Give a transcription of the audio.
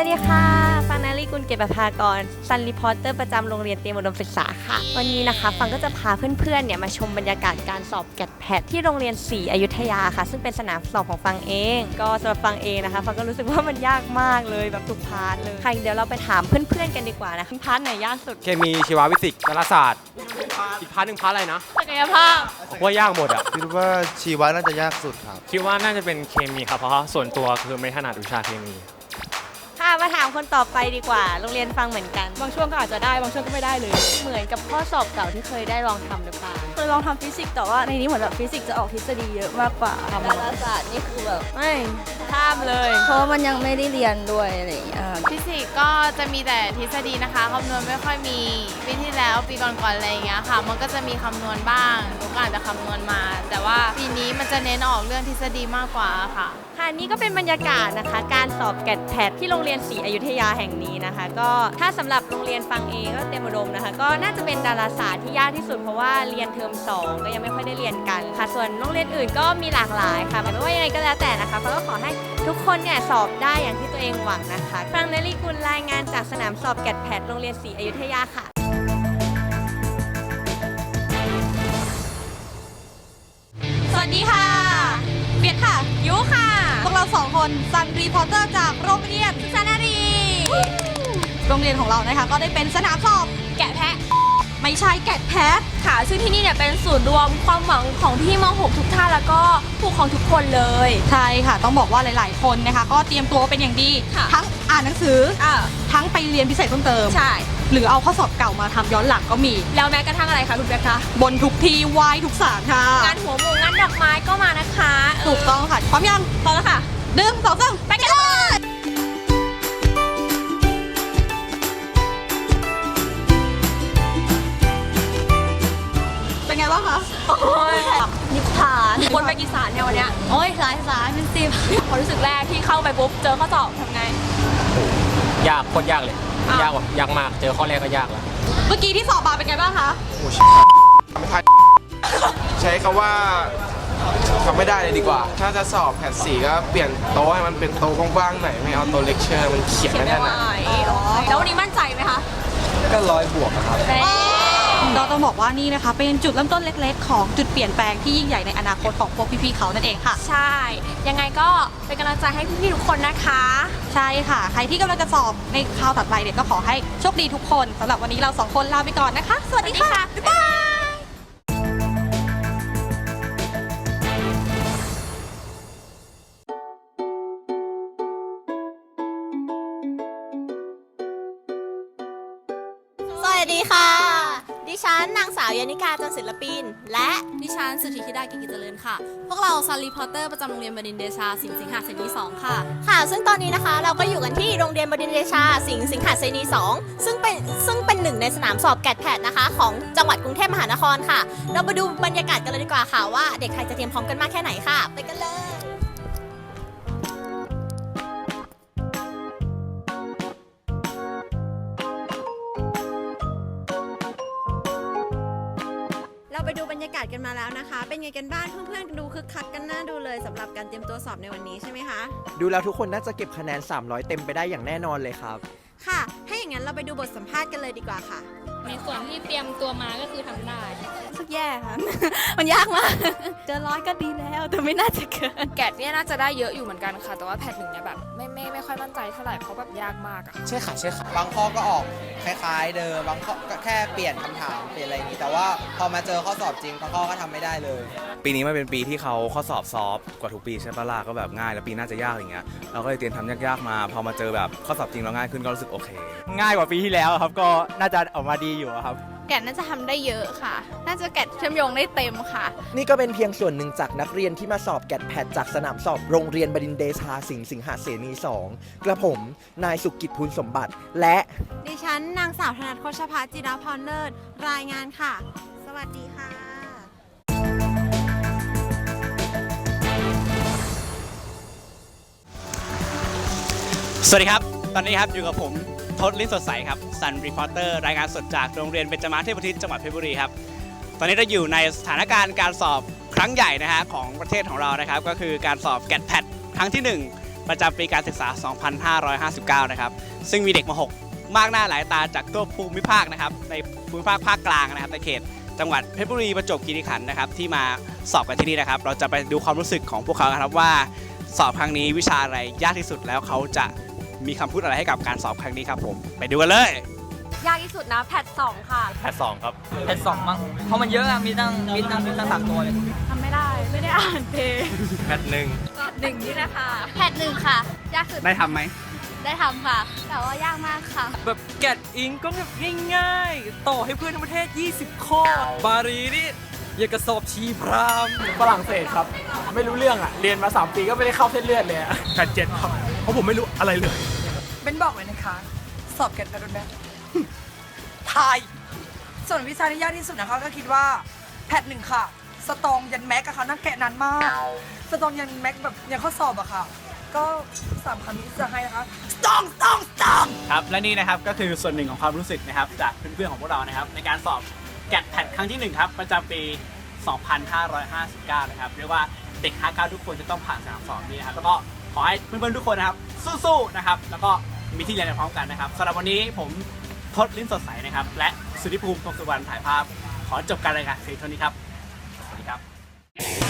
วัสดีค่ะ ฟังนารีกุลเกยรติประภากรซันรีพอร์เตอร์ประจำโรงเรียนเตรียมอุดมศึกษาค่ะ วันนี้นะคะฟังก็จะพาเพื่อนๆเนี่ยมาชมบรรยากาศการสอบแกดแพดที่โรงเรียนศรีอยุธยาค่ะ ซึ่งเป็นสนามสอบของฟังเอง ก็สำหรับฟังเองนะคะฟังก็รู้สึกว่ามันยากมากเลยแบบทุกพาร์ทเลยค่ะเดี๋ยวเราไปถามเพื่อนๆกันดีกว่านะพาร์ทไหนยากสุด เคมีชีววิสิกส์ดาราศาสตร์ อีกพาร์ทหนึ่งพาร์ทอะไรนะศักยภาพผมว่ายากหมดอะคิดว่าชีวะน่าจะยากสุดครับคิดว่าน่าจะเป็นเคมีครับเพราะว่าส่วนตัวคือไม่ถนัดวิชาเคมี ค่ะมาถามคนต่อไปดีกว่า โรงเรียนฟังเหมือนกัน บางช่วงก็อาจจะได้ บางช่วงก็ไม่ได้เลย เหมือนกับข้อสอบเก่าที่เคยได้ลองทำหรือเปล่า เคยลองทำฟิสิกส์แต่ว่าในนี้เหมือนแบบฟิสิกส์จะออกทฤษฎีเยอะมากกว่าทำดาราศาสตร์นี่คือแบบไม่ข้ามเลย เพราะว่ามันยังไม่ได้เรียนด้วยอะไรอย่างเงี้ยฟิสิกส์ก็จะมีแต่ทฤษฎีนะคะคำนวณไม่ค่อยมีปีที่แล้วปีก่อนๆอะไรอย่างเงี้ยค่ะ มันก็จะมีคำนวณบ้างหนูก็อาจจะคำนวณมา แต่ว่าปีนี้มันจะเน้นออกเรื่องทฤษฎีมากกว่าค่ะค่ะ นี่ก็เป็นบรรยากาศนะคะ การสอบแกดแพดที่โรงเรียนศรีอยุธยาแห่งนี้นะคะ ก็ถ้าสำหรับโรงเรียนฟังเองก็เตรียมอุดมนะคะ ก็น่าจะเป็นดาราศาสตร์ที่ยากที่สุดเพราะว่าเรียนเทอมสองก็ยังไม่ค่อยได้เรียนกันค่ะ ส่วนโรงเรียนอื่นก็มีหลากหลายค่ะไม่ว่ายังไงก็แล้วแต่นะคะก็ขอให้ทุกคนเนี่ยสอบได้อย่างที่ตัวเองหวังนะคะฟังเนลี่กุลรายงานจากสนามสอบแกดแพดโรงเรียนศรีอยุธยาค่ะ สองคนซันรีพอร์เตอร์จากโรงเรียนสนารีโรงเรียนของเรานะคะ ก็ได้เป็นสนามสอบแกะแพะ ไม่ใช่แกะแพะค่ะ ซึ่งที่นี่เนี่ยเป็นศูนย์รวมความหวังของพี่ม .6 ทุกท่านแล้วก็ผู้ปกครองทุกคนเลย ใช่ค่ะ ต้องบอกว่าหลาย ๆ คนนะคะ ก็เตรียมตัวเป็นอย่างดี ค่ะ ทั้งอ่านหนังสืออ่าทั้งไปเรียนพิเศษเพิ่มเติม ใช่ หรือเอาข้อสอบเก่ามาทำย้อนหลังก็มี แล้วแม้กระทั่งอะไรคะคุณเบียร์คะ บนทุกทีไหว้ทุกศาลค่ะ งานหัวหมูงานดอกไม้ก็มานะคะเถูกต้องค่ะพร้อมยังพร้อมแล้วค่ะหนึ่งสองสามไปกันเลยเป็นไงบ้างคะโอ้ยนิพพานคนไปกี่สารเนี่ยวันเนี้ยโอ้ยหลายสารเป็นสิบความรู้สึกแรกที่เข้าไปปุ๊บเจอข้อสอบทำไง ยากโคตรยากเลยอ้าวยากแบบยากมากเจอข้อแรกก็ยากแล้วเมื่อกี้ที่สอบมาเป็นไงบ้างคะใช้คำว่า ทำไม่ได้เลยดีกว่า ถ้าจะสอบแพทสี่ก็เปลี่ยนโต๊ะให้มันเป็นโต๊ะกว้างๆหน่อยไม่เอาโต๊ะเลคเชอร์มันเขียนเขียนไม่ได้ถไหมนัดอ๋อแล้ววันนี้มั่นใจไหมคะก็ร้อยบวกอะครับ เราต้องบอกว่านี่นะคะ เป็นจุดเริ่มต้นเล็กๆ ของจุดเปลี่ยนแปลงที่ยิ่งใหญ่ในอนาคตของพวกพี่ๆเขานั่นเองค่ะ ใช่ ยังไงก็เป็นกำลังใจให้พี่ๆทุกคนนะคะ ใช่ค่ะ ใครที่กำลังจะสอบในคราวถัดไปเนี่ยก็ขอให้โชคดีทุกคนสำหรับวันนี้เราสองคนลาไปก่อนนะคะ สวัสดีค่ะบ๊ายบาย ดีค่ะ ดิฉันนางสาวยานิกาจันศิลปิน และดิฉันสุธิธิดากิจเจริญค่ะ พวกเราซันรีพอร์เตอร์ประจำโรงเรียนบดินเดชา สิงห์สิงหาเสนีสองค่ะ ค่ะ ซึ่งตอนนี้นะคะเราก็อยู่กันที่โรงเรียนบดินเดชา สิงห์สิงหาเสนี2ซึ่งเป็นซึ่งเป็นหนึ่งในสนามสอบแกดแพดนะคะ ของจังหวัดกรุงเทพมหานครค่ะ เรามาดูบรรยากาศกันเลยดีกว่าค่ะว่าเด็กไทยจะเตรียมพร้อมกันมากแค่ไหนค่ะ ไปกันเลย ไปดูบรรยากาศกันมาแล้วนะคะ เป็นไงกันบ้างเพื่อนๆดูคึกคักกันน่าดูเลยสำหรับการเตรียมตัวสอบในวันนี้ใช่ไหมคะ ดูแล้วทุกคนน่าจะเก็บคะแนน 300 เต็มไปได้อย่างแน่นอนเลยครับ ค่ะ ถ้าอย่างนั้นเราไปดูบทสัมภาษณ์กันเลยดีกว่าค่ะ ในส่วนที่เตรียมตัวมาก็คือทำได้สุดแย่ค่ะ มันยากมากเกินร้อยก็ดีแล้วแต่ไม่น่าจะเกิน แกดเนี่ยน่าจะได้เยอะอยู่เหมือนกันค่ะ แต่ว่าแพทหนึ่งเนี่ยแบบไม่ไม่ไม่ค่อยมั่นใจเท่าไหร่เพราะแบบยากมากอะ ใช่ค่ะใช่ค่ะ บางข้อก็ออกคล้ายๆ เดิม บางข้อก็แค่เปลี่ยนคำถามเปลี่ยนอะไรอย่างนี้ แต่ว่าพอมาเจอข้อสอบจริงบางข้อก็ทำไม่ได้เลย ปีนี้มันเป็นปีที่เขาข้อสอบซอฟต์กว่าทุกปีใช่ปะล่ะก็แบบง่าย แล้วปีหน่าจะยากอย่างเงี้ยเราก็เลยเตรียมทำยากๆมา พอมาเจอแบบข้อสอบจริงเราง่ายขึ้นก็รู้สึกโอเค ง่ายกว่าปีที่แล้วครับ ก็น่าจะออกมาดีอยู่ครับ แกดน่าจะทำได้เยอะค่ะ น่าจะแกดเชื่อมโยงได้เต็มค่ะ นี่ก็เป็นเพียงส่วนหนึ่งจากนักเรียนที่มาสอบแกดแพดจากสนามสอบโรงเรียนบดินทร์เดชาสิงห์สิงหาเสนี2กระผม นายสุกิจพูลสมบัติ และดิฉันนางสาวธนัทโคชพัฒน์จิราพรเลิศรายงานค่ะ สวัสดีค่ะ สวัสดีครับ ตอนนี้ครับอยู่กับผม ทศลิ้นสดใสครับซันรีพอร์เตอร์รายงานสดจากโรงเรียนเบญจมาศเทพทิศจังหวัดเพชรบุรีครับ ตอนนี้เราอยู่ในสถานการณ์การสอบครั้งใหญ่นะฮะของประเทศของเรานะครับ ก็คือการสอบแกดแพดครั้งที่ 1 ประจำปีการศึกษา 2559 นะครับ ซึ่งมีเด็กม .6 มากหน้าหลายตาจากทั่วภูมิภาคนะครับ ในภูมิภาคภาคกลางนะครับในเขตจังหวัดเพชรบุรีประจวบคีรีขันธ์นะครับที่มาสอบกันที่นี่นะครับ เราจะไปดูความรู้สึกของพวกเขาครับว่า สอบครั้งนี้วิชาอะไรยากที่สุดแล้วเขาจะ มีคำพูดอะไรให้กับการสอบครั้งนี้ครับผม ไปดูกันเลย ยากที่สุดนะแพทสองค่ะแพทสองครับแพทสองมั้งเพราะมันเยอะอะมีตั้งมีตั้งมีตั้งสามตัวเลยทำไม่ได้ไม่ได้อ่านเพลงแพทหนึ่งหนึ่งนี่นะคะแพทหนึ่งค่ะ ยากสุดได้ทำไหมได้ทำค่ะ แต่ว่ายากมากค่ะ แบบแกดอิงก็แบบง่ายๆ ต่อให้เพื่อนทั้งประเทศ 20 ข้อ บารีนี่อยากกระสอบชีพรามฝรั่งเศสครับ ไม่รู้เรื่องอะ เรียนมา 3 ปีก็ไม่ได้เข้าเส้นเลือดเลยอะแพทเจ็ดครับเพ ราะผมไม่รู้อะไรเลยเป็นบอกเลยนะคะ สอบแกดแพทรุ่นแรกทาย ส่วนวิชาที่ยากที่สุดนะคะ ก็คิดว่าแพทหนึ่งค่ะ สตองยันแม็กอะค่ะนักแกะนานมาก สตองยันแม็กแบบยังข้อสอบอะค่ะ ก็สามคำนี้จะให้นะคะสตองสตองสตอง ครับและนี่นะครับก็คือส่วนหนึ่งของความรู้สึกนะครับจากเพื่อนๆของพวกเรานะครับในการสอบแกดแพดครั้งที่หนึ่งครับประจำปี 2559 นะครับเรียกว่าเด็ก 59 ทุกคนจะต้องผ่านสนามสอบนี้นะครับแล้วก็ข อให้เพื่อนๆทุกคนนะครับ สู้ๆนะครับ แล้วก็มีที่เรียนในพร้อมกันนะครับสำหรับวันนี้ผมทศลิ้นสดใสนะครับ และสุริภูมิตรงสุวรรณถ่ายภาพ ขอจบการรายการเพียงเท่านี้ครับ สวัสดีครับ